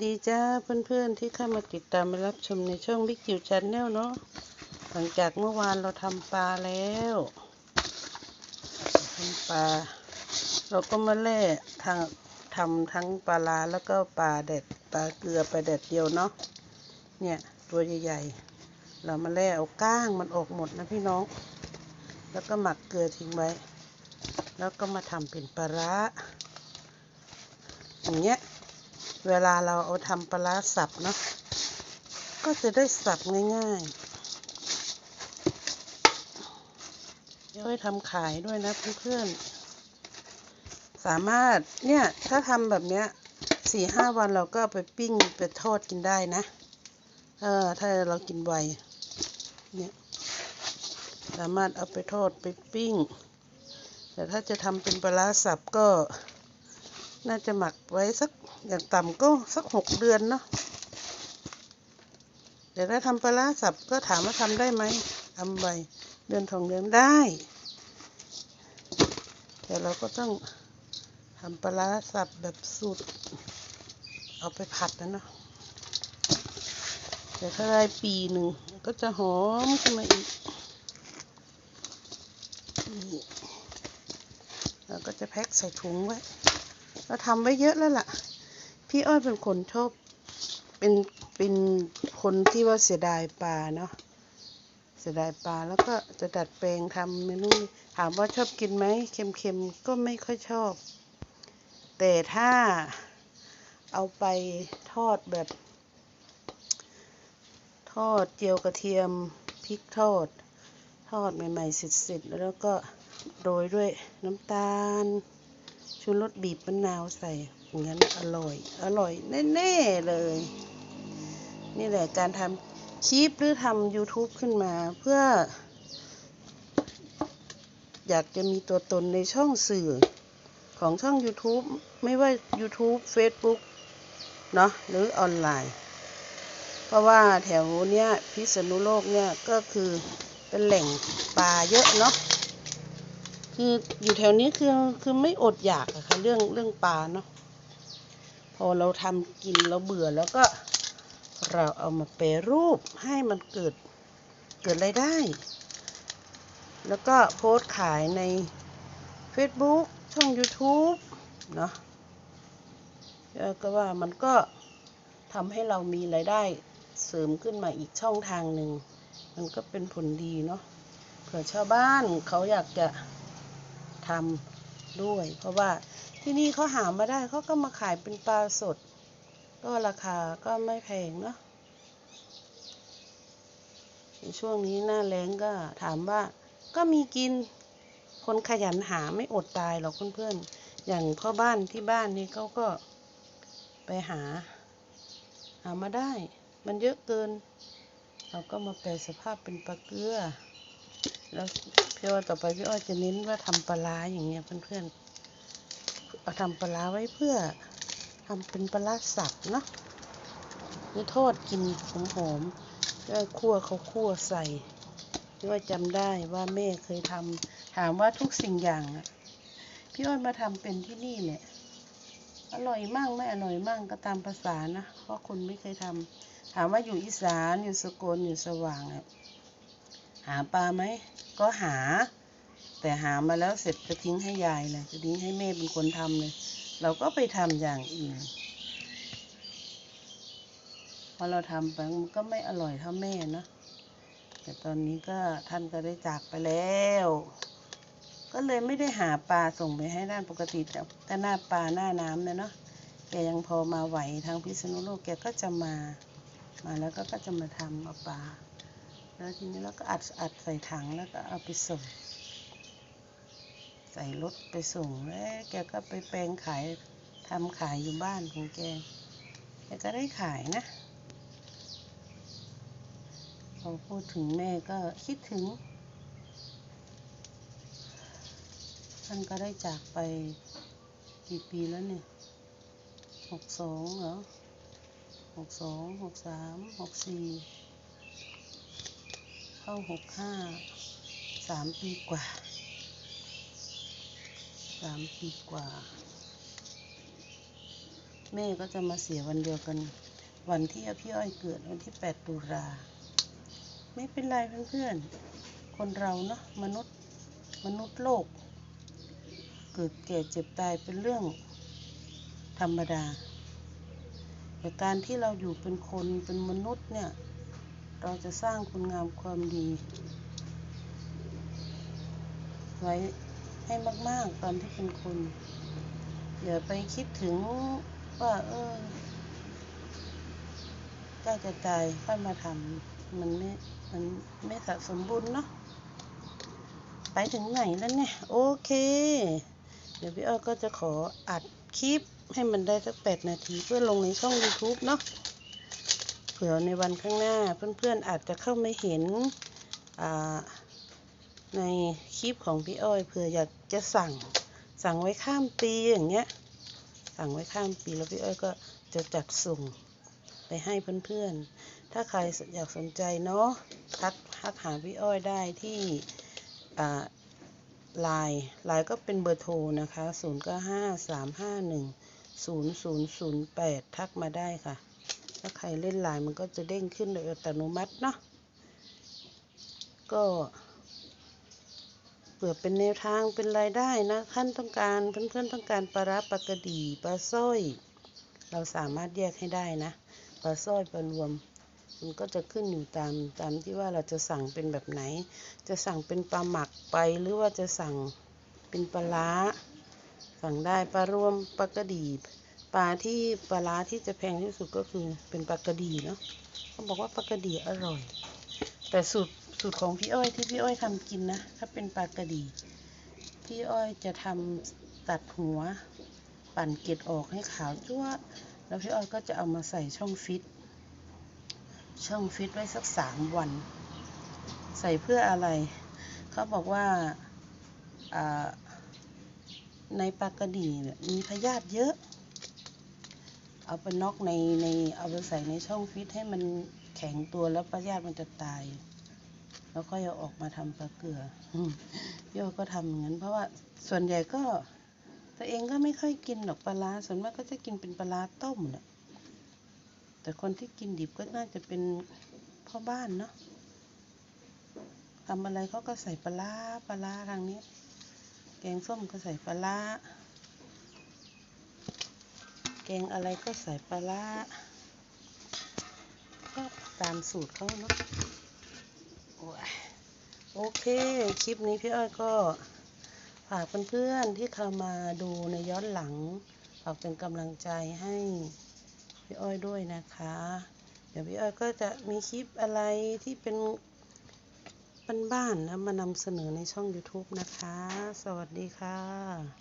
ดีจ้าเพื่อนๆที่เข้ามาติดตามมารับชมในช่องบิ๊กจิ๋วชาแนลเนาะหลังจากเมื่อวานเราทำปลาแล้วทำปลา เราก็มาแล่ทางทำทั้งปลาลาแล้วก็ปลาเด็ดปลาเกลือไปเด็ดเดียวเนาะเนี่ยตัวใหญ่ๆ เรามาแล่เอาก้างมันออกหมดนะพี่น้อง แล้วก็หมักเกลือทิ้งไว้ แล้วก็มาทำเป็นปลาร้าอย่างเงี้ย เวลาเราเอาทำปลาร้าสับเนาะก็จะได้สับง่ายๆเดี๋ยวให้ทำขายด้วยนะเพื่อนๆ สามารถเนี่ยถ้าทำแบบเนี้ยสี่ห้าวันเราก็ไปปิ้งไปทอดกินได้นะ เออถ้าเรากินไวเนี่ยสามารถเอาไปทอดไปปิ้ง แต่ถ้าจะทำเป็นปลาร้าสับก็น่าจะหมักไว้สัก อย่างต่ำก็สักหกเดือนเนาะเดี๋ยวถ้าทำปลาสับก็ถามว่าทำได้ไหมทำไวเดือนสองเดือนได้ แต่เราก็ต้องทำปลาสับแบบสูตร เอาไปผัดนะเนาะแต่ถ้าได้ปีหนึ่งก็จะหอมขึ้นมาอีกเราก็จะแพ็คใส่ถุงไว้ เราทำไว้เยอะแล้วล่ะ พี่อ้อยเป็นคนชอบ เป็นเป็นคนที่ว่าเสียดายปลาเนาะเสียดายปลาแล้วก็จะดัดแปลงทำเมนูถามว่าชอบกินไหมเค็มๆก็ไม่ค่อยชอบ แต่ถ้าเอาไปทอดแบบ ทอดเจียวกระเทียมพริกทอด ทอดใหม่ๆสร็จๆแล้วก็โรยด้วยน้ำตาลชูรสบีบมะนาวใส่ งั้นอร่อย อร่อยแน่ๆเลย นี่แหละการทำคลิปหรือทำ YouTube ขึ้นมาเพื่อ อยากจะมีตัวตนในช่องสื่อของช่อง YouTube ไม่ว่า YouTube Facebook เนาะหรือออนไลน์ เพราะว่าแถวเนี้ยพิษณุโลกเนี่ยก็คือเป็นแหล่งปลาเยอะเนาะคืออยู่แถวนี้คือคือไม่อดอยากอะค่ะเรื่องเรื่องปลาเนาะ อเราทำกินเราเบื่อแล้วก็เราเอามาแปรรูปให้มันเกิดเกิดรายได้ แล้วก็โพสต์ขายใน Facebook ช่อง YouTube เนาะก็ว่ามันก็ทำให้เรามีรายได้เสริมขึ้นมาอีกช่องทางหนึ่ง มันก็เป็นผลดีเนาะเผื่อชาวบ้านเขาอยากจะทำด้วย เพราะว่า ที่นี่เขาหามาได้เขาก็มาขายเป็นปลาสด ก็ราคาก็ไม่แพงเนาะในช่วงนี้หน้าแล้งก็ถามว่าก็มีกิน คนขยันหาไม่อดตายหรอกเพื่อนๆ อย่างพ่อบ้านที่บ้านนี่เขาก็ไปหา หามาได้ มันเยอะเกิน เราก็มาแปลสภาพเป็นปลาเกลือ แล้วพี่อ้อยต่อไปพี่อ้อยจะเน้นว่าทำปลาร้าอย่างเงี้ยเพื่อนๆ เอาทำปลาไว้เพื่อทำเป็นปลาสับเนาะนี่ทอดกินหอมๆแล้วคั่วเขาคั่วใส่พี่อ้อยจำได้ว่าแม่เคยทำถามว่าทุกสิ่งอย่างอะพี่อ้อยมาทำเป็นที่นี่แหละอร่อยมั่งไม่อร่อยมั่งก็ตามภาษานะเพราะคนไม่เคยทำถามว่าอยู่อีสานอยู่สกลอยู่สว่างอะหาปลาไหมก็หา แต่หามาแล้วเสร็จจะทิ้งให้ยายเลยจะทิ้งให้แม่เป็นคนทำเลย เราก็ไปทำอย่างอื่นพอเราทำไปมันก็ไม่อร่อยเท่าแม่นะแต่ตอนนี้ก็ท่านก็ได้จากไปแล้ว ก็เลยไม่ได้หาปลาส่งไปให้ด้านปกติแต่แต่หน้าปลาหน้าน้ำเนี่ยเนาะแกยังพอมาไหวทางพิษณุโลกแกก็จะมามาแล้วก็ก็จะมาทำเอาปลาแล้วทีนี้เราก็อัดอัดใส่ถังแล้วก็เอาไปส่ง ใส่รถไปส่งแล้วแกก็ไปแปลงขายทำขายอยู่บ้านของแก แกก็ได้ขายนะ พอพูดถึงแม่ก็คิดถึง ท่านก็ได้จากไปกี่ปีแล้วเนี่ยหกสองเหรอหกสองหกสามหกสี่เข้าหกห้าสามปีกว่า สามปีกว่า แม่ก็จะมาเสียวันเดียวกัน วันที่พี่อ้อยเกิดวันที่ 8 ตุลาไม่เป็นไรเพื่อนๆ คนเราเนาะมนุษย์มนุษย์โลก เกิดแก่เจ็บตายเป็นเรื่องธรรมดา แต่การที่เราอยู่เป็นคนเป็นมนุษย์เนี่ย เราจะสร้างคุณงามความดี ไว้ ให้มาก ๆ ตอนที่เป็นคนอย่าไปคิดถึงว่าเออใกล้จะตายค่อยมาทำมันไม่ มันไม่สะสมบุญเนาะไปถึงไหนแล้วเนี่ย โอเค เดี๋ยวพี่อ้อก็จะขออัดคลิปให้มันได้สักแปดนาทีเพื่อลงในช่อง YouTube เนาะเผื่อในวันข้างหน้าเพื่อนๆอาจจะเข้าไม่เห็น อ่า ในคลิปของพี่อ้อยเผื่ออยากจะสั่งสั่งไว้ข้ามปีอย่างเงี้ย สั่งไว้ข้ามปีแล้วพี่อ้อยก็จะจัดส่งไปให้เพื่อนๆ ถ้าใครอยากสนใจเนาะทักทักหาพี่อ้อยได้ที่อ่าไลน์ไลน์ก็เป็นเบอร์โทรนะคะ 0 9 5 3 5 1 0 0 0 8 ทักมาได้ค่ะ ถ้าใครเล่นไลน์มันก็จะเด้งขึ้นโดยอัตโนมัติเนาะก็ ผื่อเป็นแนวทางเป็นรายได้นะท่านต้องการเพื่อนๆต้องการปลาร้าปลากระดีปลาสร้อย เราสามารถแยกให้ได้นะปลาสร้อยปลารวม มันก็จะขึ้นอยู่ตามตามที่ว่าเราจะสั่งเป็นแบบไหน จะสั่งเป็นปลาหมักไปหรือว่าจะสั่งเป็นปลาร้าสั่งได้ปลารวมปลากระดีปลาที่ปลาร้าที่จะแพงที่สุดก็คือเป็นปลากระดีเนาะเขาบอกว่าปลากระดีอร่อย แต่สูตร สูตรของพี่อ้อยที่พี่อ้อยทำกินนะ ถ้าเป็นปลากระดี พี่อ้อยจะทำตัดหัว ปั่นเกล็ดออกให้ขาวจั่วแล้วพี่อ้อยก็จะเอามาใส่ช่องฟิต ช่องฟิตไว้สักสามวัน ใส่เพื่ออะไร เขาบอกว่าในปลากระดี่มีพยาธิเยอะ เอาไปน็อกในในเอาไปใส่ในช่องฟิตให้มันแข็งตัวแล้วพยาธิมันจะตาย แล้วก็เอออกมาทำปลาเกลืออืมพี่อก็ทำอย่างนั้น เพราะว่าส่วนใหญ่ก็ตัวเองก็ไม่ค่อยกินหรอกปลาร้าส่วนมากก็จะกินเป็นปลาร้าต้มน่ะแต่คนที่กินดิบก็น่าจะเป็นพ่อบ้านเนาะทำอะไรเขาก็ใส่ปลาร้าปลาร้าทางนี้ แกงส้มก็ใส่ปลาร้าแกงอะไรก็ใส่ปลาร้าก็ตามสูตรเขาเนาะ โอเค คลิปนี้พี่อ้อยก็ ฝากเพื่อนๆที่เข้ามาดูในย้อนหลัง ฝากเป็นกำลังใจให้พี่อ้อยด้วยนะคะ เดี๋ยวพี่อ้อยก็จะมีคลิปอะไรที่เป็นบ้านๆนะมานำเสนอในช่อง YouTube นะคะ สวัสดีค่ะ